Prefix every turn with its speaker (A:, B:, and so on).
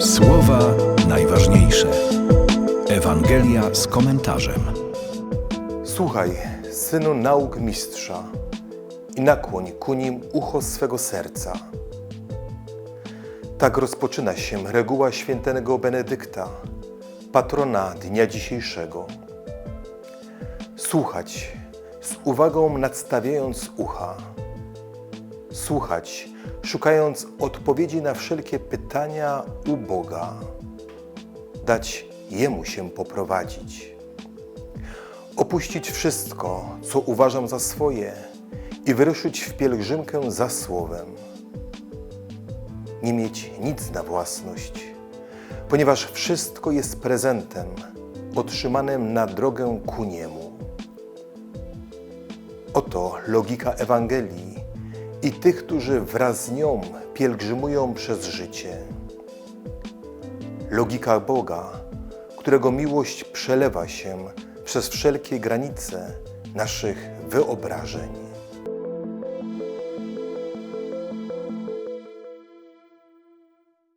A: Słowa najważniejsze. Ewangelia z komentarzem.
B: Słuchaj, synu nauk mistrza, i nakłoń ku nim ucho swego serca. Tak rozpoczyna się reguła świętego Benedykta, patrona dnia dzisiejszego. Słuchać, z uwagą nadstawiając ucha. Słuchać, szukając odpowiedzi na wszelkie pytania u Boga. Dać Jemu się poprowadzić opuścić wszystko, co uważam za swoje i wyruszyć w pielgrzymkę za słowem. Nie mieć nic na własność, ponieważ wszystko jest prezentem otrzymanym na drogę ku niemu. Oto logika Ewangelii i tych, którzy wraz z nią pielgrzymują przez życie. Logika Boga, którego miłość przelewa się przez wszelkie granice naszych wyobrażeń.